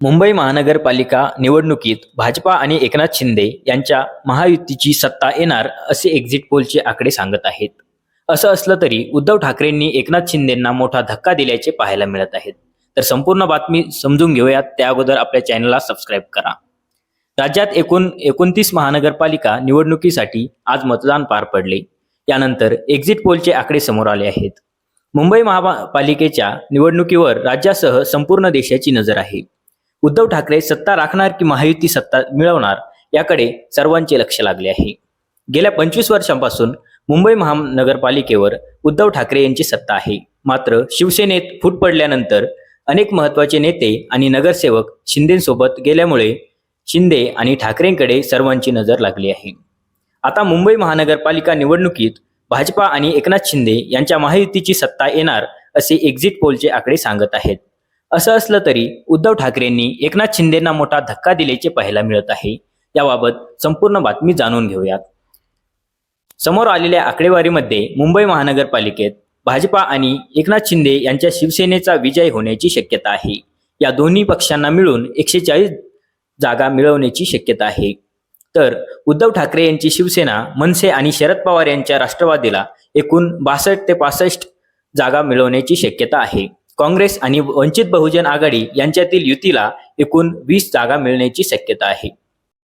मुंबई महानगरपालिका निवडणुकीत भाजपा आणि एकनाथ शिंदे यांच्या महायुतीची सत्ता येणार असे एक्झिट पोलचे आकडे सांगत आहेत. असं असलं तरी उद्धव ठाकरेंनी एकनाथ शिंदेंना मोठा धक्का दिल्याचे पाहायला मिळत आहेत. तर संपूर्ण बातमी समजून घेऊयात. त्या अगोदर आपल्या चॅनलला सबस्क्राईब करा. राज्यात एकूण एकोणतीस महानगरपालिका निवडणुकीसाठी आज मतदान पार पडले. यानंतर एक्झिट पोलचे आकडे समोर आले आहेत. मुंबई महापालिकेच्या निवडणुकीवर राज्यासह संपूर्ण देशाची नजर आहे. उद्धव ठाकरे सत्ता राखणार की महायुती सत्ता मिळवणार याकडे सर्वांचे लक्ष लागले आहे. गेल्या पंचवीस वर्षांपासून मुंबई महानगरपालिकेवर उद्धव ठाकरे यांची सत्ता आहे. मात्र शिवसेनेत फूट पडल्यानंतर अनेक महत्त्वाचे नेते आणि नगरसेवक शिंदेसोबत गेल्यामुळे शिंदे आणि ठाकरेंकडे सर्वांची नजर लागली आहे. आता मुंबई महानगरपालिका निवडणुकीत भाजपा आणि एकनाथ शिंदे यांच्या महायुतीची सत्ता येणार असे एक्झिट पोलचे आकडे सांगत आहेत. असं असलं तरी उद्धव ठाकरेंनी एकनाथ शिंदेना मोठा धक्का दिल्याचे पाहायला मिळत आहे. याबाबत संपूर्ण बातमी जाणून घेऊयात. समोर आलेल्या आकडेवारीमध्ये मुंबई महानगरपालिकेत भाजपा आणि एकनाथ शिंदे यांच्या शिवसेनेचा विजय होण्याची शक्यता आहे. या दोन्ही पक्षांना मिळून एकशे चाळीस जागा मिळवण्याची शक्यता आहे. तर उद्धव ठाकरे यांची शिवसेना मनसे आणि शरद पवार यांच्या राष्ट्रवादीला एकूण बासष्ट ते पासष्ट जागा मिळवण्याची शक्यता आहे. काँग्रेस आणि वंचित बहुजन आघाडी यांच्यातील युतीला एकूण वीस जागा मिळण्याची शक्यता आहे.